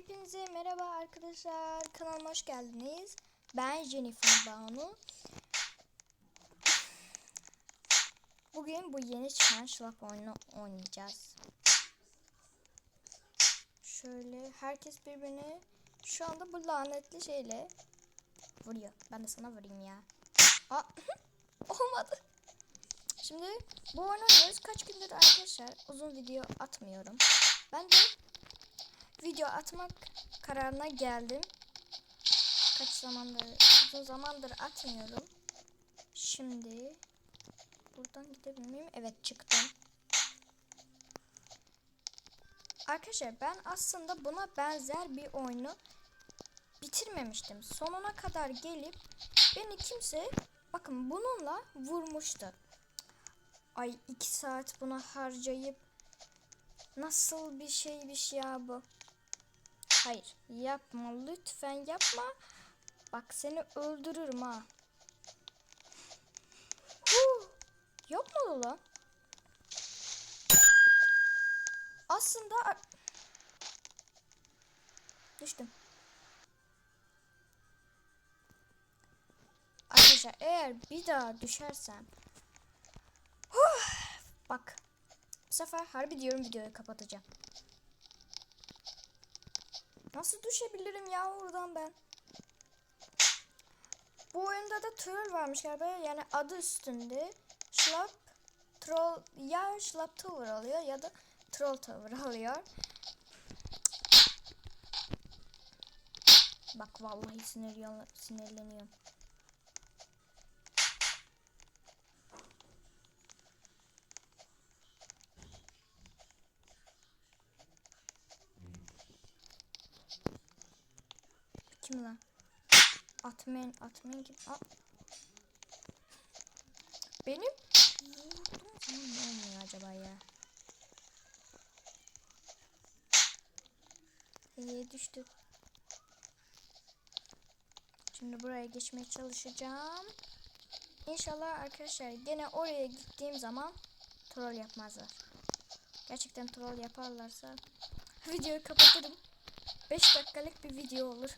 Hepinize merhaba arkadaşlar. Kanalıma hoş geldiniz. Ben Jennifer Banu. Bugün bu yeni çıkan şlap oyunu oynayacağız. Şöyle herkes birbirini şu anda bu lanetli şeyle vuruyor. Ben de sana vurayım ya. Aa, olmadı. Şimdi bu oyunu oynuyoruz. Kaç gündür arkadaşlar uzun video atmıyorum. Ben de video atmak kararına geldim. Kaç zamandır, uzun zamandır atmıyorum. Şimdi buradan gidebilir miyim? Evet çıktım. Arkadaşlar ben aslında buna benzer bir oyunu bitirmemiştim. Sonuna kadar gelip beni kimse bakın bununla vurmuştu. Ay iki saat buna harcayıp nasıl bir şeymiş ya bu? Hayır yapma lütfen yapma. Bak seni öldürürüm ha. Huh, yapma lan. Aslında düştüm. Arkadaşlar eğer bir daha düşersem Huh, bak bu sefer harbi diyorum videoyu kapatacağım. Nasıl düşebilirim ya oradan ben? Bu oyunda da troll varmış galiba. Yani adı üstünde. Schlap troll ya Schlap Tower alıyor ya da Troll Tower alıyor. Bak vallahi sinirleniyorum. Kim lan? Atmen, atmen kim? Aa. Benim ne olmuyor acaba ya? İyi düştü. Şimdi buraya geçmeye çalışacağım. İnşallah arkadaşlar gene oraya gittiğim zaman troll yapmazlar. Gerçekten troll yaparlarsa videoyu kapatırım. 5 dakikalık bir video olur.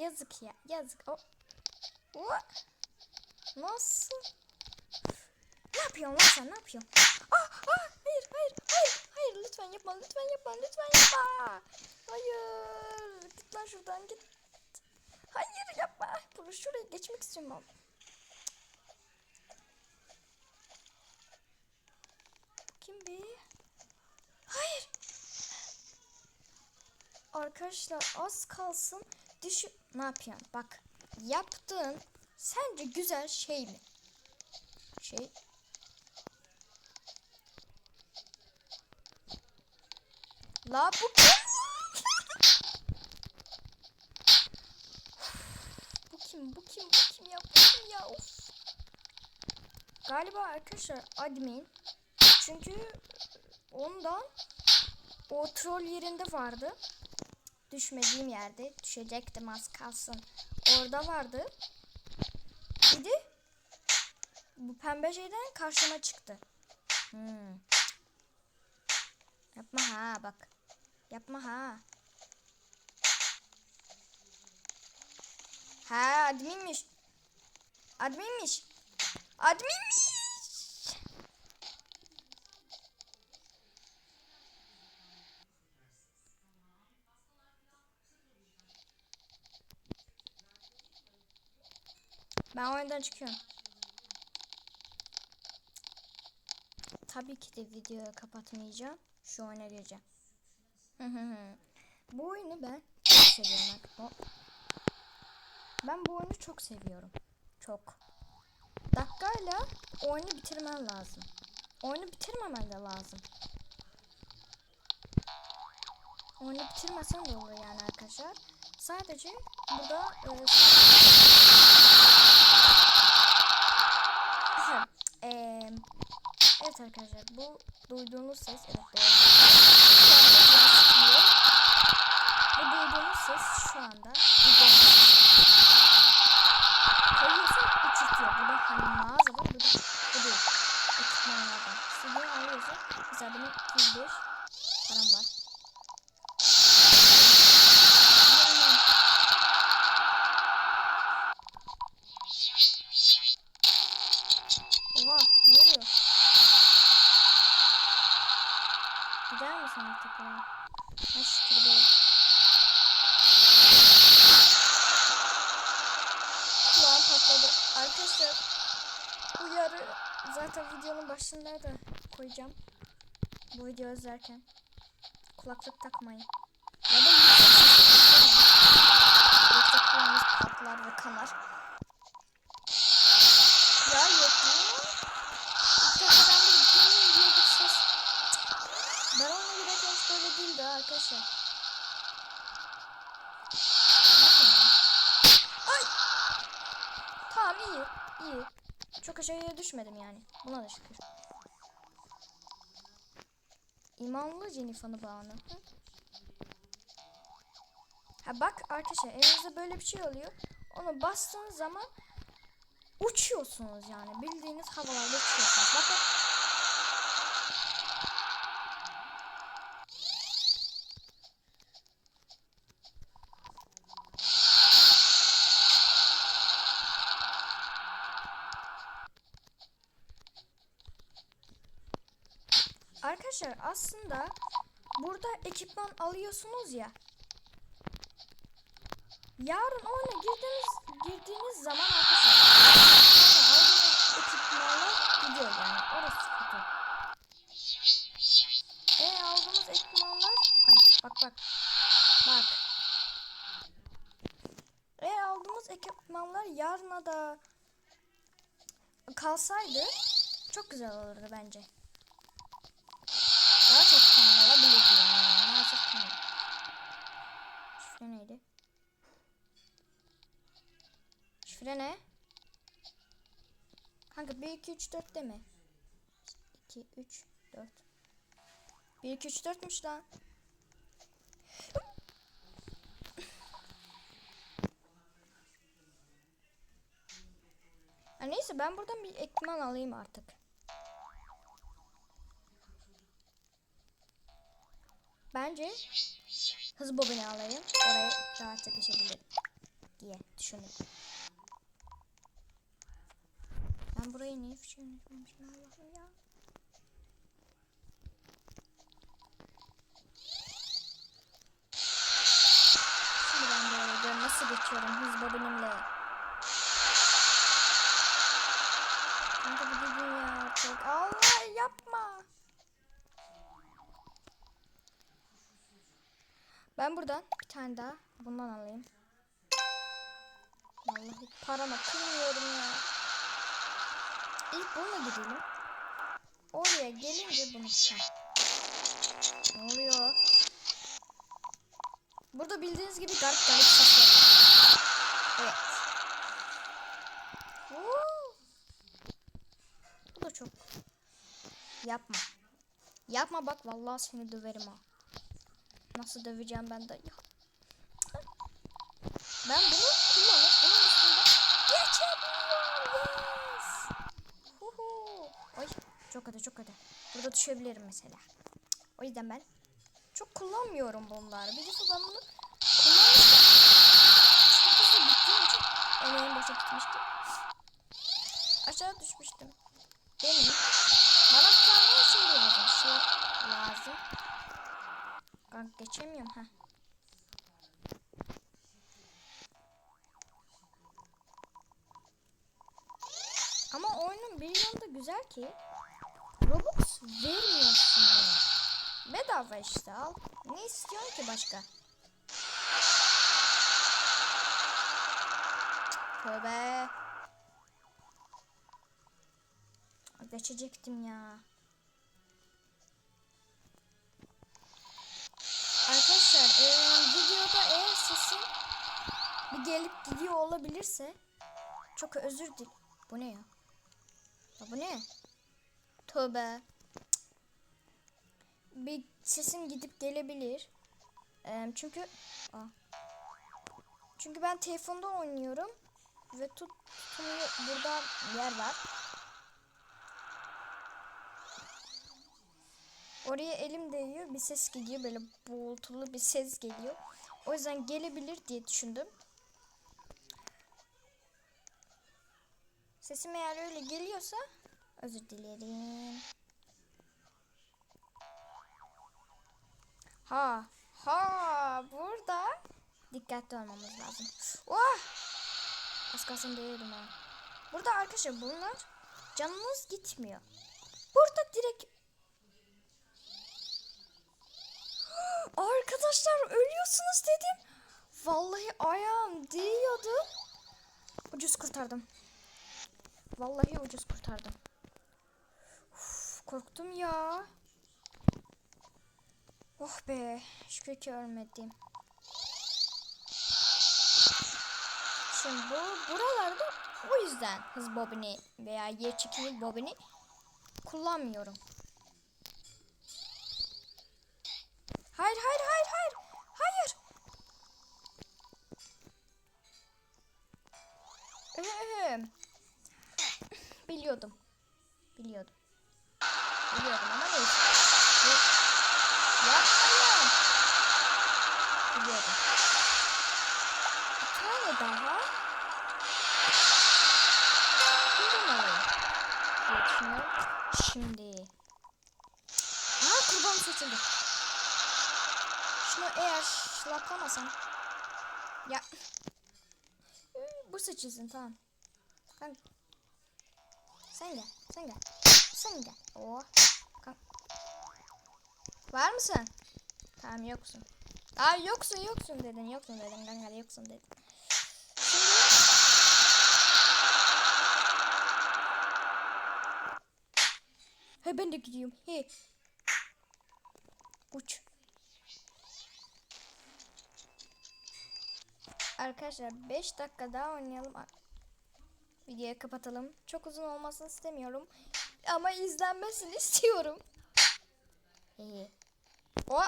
Yazık ya yazık. O. O. Nasıl? Ne yapıyorsun lan sen ne yapıyorsun? Ah, ah, hayır hayır hayır hayır lütfen yapma lütfen yapma lütfen yapma. Hayır git lan şuradan git. Hayır yapma. Bunu şuraya geçmek istiyorum. Kim bir? Hayır. Arkadaşlar az kalsın düşü... Ne yapıyorsun? Bak yaptığın sence güzel şey mi? Şey. La bu kim? bu kim? Bu kim? Bu kim ya? Bu kim ya? Of. Galiba arkadaşlar admin. Çünkü ondan o troll yerinde vardı. Düşmediğim yerde. Düşecektim az kalsın. Orada vardı. Bir de bu pembe şeyden karşıma çıktı. Hmm. Yapma ha bak. Yapma ha. Ha adminmiş. Adminmiş. Adminmiş. Ben oyundan çıkıyorum. Tabii ki de videoyu kapatmayacağım. Şu oyuna gireceğim. bu oyunu ben çok seviyorum. O- Ben bu oyunu çok seviyorum. Çok. Dakikayla oyunu bitirmen lazım. Oyunu bitirmemen de lazım. Oyunu bitirmesen de olur yani arkadaşlar. Sadece burada e, Eee, evet arkadaşlar bu duyduğunuz ses evet doğru. Bu duyduğunuz ses şu anda. Koyuyorsun uçurtuyor. Bu da hani mağazada bu da bu değil. Ekipmanlardan. 101. Param var. Aynen. Oha ne oluyor? Gider misin artık ya? Ha şükür be. Kulağım patladı. Arkadaşlar uyarı zaten videonun başında da koyacağım. Bu video izlerken. Kulaklık takmayın. Ya da kulağınız patlar ve kanar. Ya yok mu? İlk defadan bir gün diye bir ses. Ben onu girerken hiç böyle değildi ha arkadaşlar. Ne yapayım ya? Ay! Tamam iyi. iyi. Aşağıya düşmedim yani. Buna da şükür. İmanlı Jennifer'ı bağını. Ha bak arkadaşlar elinizde böyle bir şey oluyor. Onu bastığınız zaman uçuyorsunuz yani. Bildiğiniz havalarda uçuyorsunuz. Bakın. Arkadaşlar aslında burada ekipman alıyorsunuz ya. Yarın oyuna girdiğiniz girdiğiniz zaman arkadaşlar aldığınız ekipmanlar gidiyor yani orası kötü. E aldığımız ekipmanlar bak bak bak. E aldığımız ekipmanlar yarına da kalsaydı çok güzel olurdu bence. Ne? Kanka 1 2 3 4 deme. 2 3 4. 1 2 3 4'müş lan. Ha, neyse ben buradan bir ekipman alayım artık. Bence hız bobini alayım. Oraya rahatça geçebilirim diye düşünüyorum. Ben burayı niye fişenlemişim Allah'ım ya. Ben nasıl geçiyorum hız bobinimle. Kanka bir gidin ya artık. Allah yapma. Ben buradan bir tane daha bundan alayım. Vallahi parama kılmıyorum ya. İlk bununla gidelim. Oraya gelince bunu Heh. Ne oluyor? Burada bildiğiniz gibi garip garip sesler. Evet. Oo. Bu da çok. Yapma. Yapma bak vallahi seni döverim ha. Nasıl döveceğim ben de ya. Ben bunu kullanıp bunun üstünde geçebiliyorum. Yes. Huhu. Oy çok kötü çok kötü. Burada düşebilirim mesela. O yüzden ben çok kullanmıyorum bunları. Birisi ben bunu kullanmıştım. Çok hızlı gitmişti. Aşağı düşmüştüm. Benim bana bir tane şey lazım. Şey lazım. Kanka geçemiyorum ha. Ama oyunun bir yanı da güzel ki Robux vermiyorsun ona. Bedava işte al. Ne istiyorsun ki başka? Tövbe. Geçecektim ya. Arkadaşlar e, videoda eğer sesim bir gelip gidiyor olabilirse çok özür dilerim. Bu ne ya? ya bu ne? Tövbe. Bir sesim gidip gelebilir. E, çünkü Aa. çünkü ben telefonda oynuyorum ve tut tutmuyor. Burada yer var. Oraya elim değiyor bir ses geliyor böyle boğultulu bir ses geliyor. O yüzden gelebilir diye düşündüm. Sesim eğer öyle geliyorsa özür dilerim. Ha ha burada dikkatli olmamız lazım. Oh! Az kalsın değiyordum ha. Burada arkadaşlar bunlar canınız gitmiyor. Burada direkt Arkadaşlar ölüyorsunuz dedim. Vallahi ayağım değiyordu. Ucuz kurtardım. Vallahi ucuz kurtardım. Korktum ya. Oh be. Şükür ki ölmedim. Şimdi bu buralarda o yüzden hız bobini veya yer çekimi bobini kullanmıyorum. Biliyordum. Bir tane daha. Bundan alayım. düşünüyorum. Şimdi. Aa kurban seçildi. Şunu eğer şlaplamasam. Ya. Bu seçilsin tamam. Kanka. Sen gel. Sen gel. Sen gel. Oh. Kanka. Var mısın? Tamam yoksun. Aa yoksun yoksun dedin. Yoksun dedin kanka yoksun dedin. Şimdi He ben de gidiyorum. He. Uç. Arkadaşlar 5 dakika daha oynayalım. Videoyu kapatalım. Çok uzun olmasını istemiyorum. Ama izlenmesini istiyorum. İyi. O.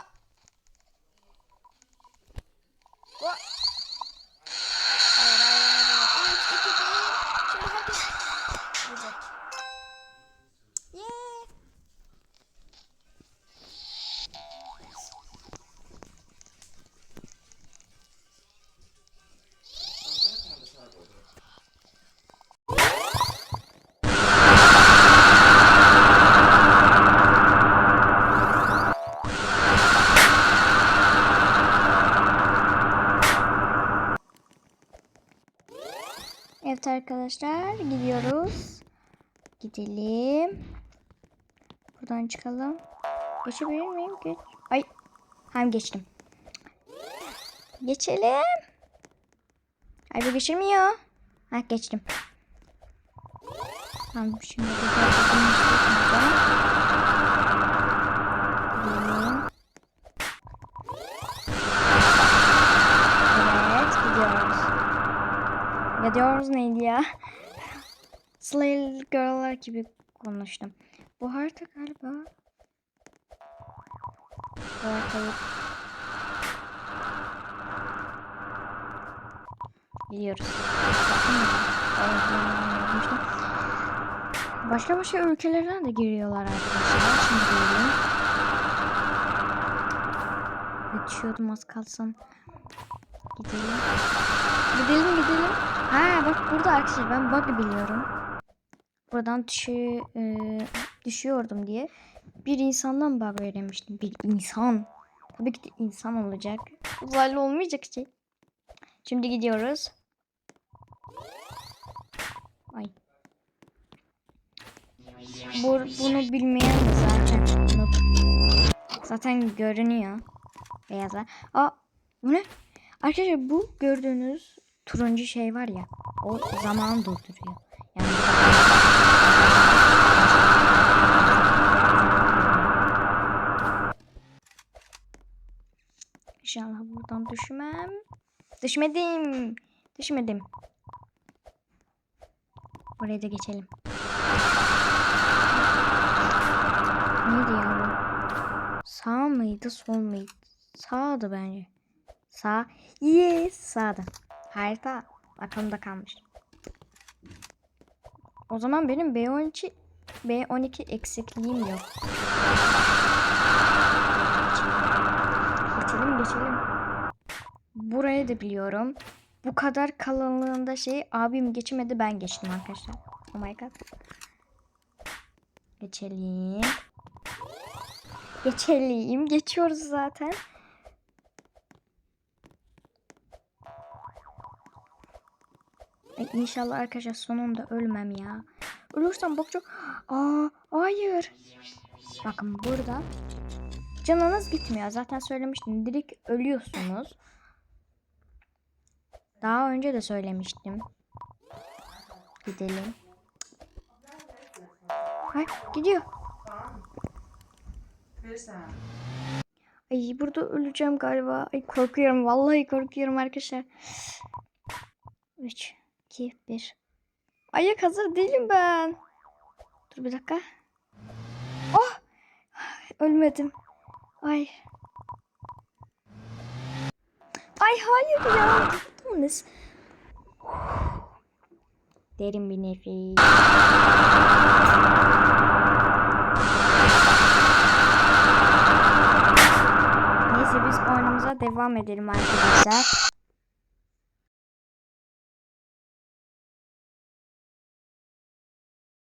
Evet arkadaşlar gidiyoruz. Gidelim. Buradan çıkalım. Geçebilir miyim? Geç. Ay. Hem geçtim. Geçelim. Ay bu geçirmiyor. Ha geçtim. Tamam şimdi Gidiyoruz neydi ya? Slay Girl'lar gibi konuştum. Bu harita galiba. Bu haritayı Biliyoruz. Bakın ya. Oyuncularını Başka başka ülkelerden de giriyorlar arkadaşlar. Şimdi görelim. Geçiyordum az kalsın. Gidelim gidelim. Ha bak burada arkadaşlar ben bug biliyorum. Buradan düşü, e, düşüyordum diye. Bir insandan bug öğrenmiştim. Bir insan. Tabii ki de insan olacak. Uzaylı olmayacak şey. Şimdi gidiyoruz. Ay. Bu, bunu bilmeyen de zaten. Zaten görünüyor. Beyazlar. Aa bu ne? Arkadaşlar bu gördüğünüz turuncu şey var ya. O zaman durduruyor. Yani İnşallah buradan düşmem. Düşmedim. Düşmedim. Buraya da geçelim. Neydi ya bu? Sağ mıydı sol muydu? Sağdı bence. Sağ. Yes sağdı. Harita aklımda kalmış. O zaman benim B12 B12 eksikliğim yok. Geçelim geçelim. Burayı da biliyorum. Bu kadar kalınlığında şey abim geçemedi ben geçtim arkadaşlar. Oh my god. Geçelim. Geçelim. Geçiyoruz zaten. Ay, inşallah arkadaşlar sonunda ölmem ya. Ölürsem bak çok... Aa, hayır. Bakın burada canınız gitmiyor. Zaten söylemiştim. Direkt ölüyorsunuz. Daha önce de söylemiştim. Gidelim. Ay gidiyor. Ay burada öleceğim galiba. Ay korkuyorum. Vallahi korkuyorum arkadaşlar. 3, 2, 1. Ayak hazır değilim ben. Dur bir dakika. Oh! Ölmedim. Ay. Ay hayır ya. Yalnız. Derin bir nefes. Neyse biz oyunumuza devam edelim arkadaşlar.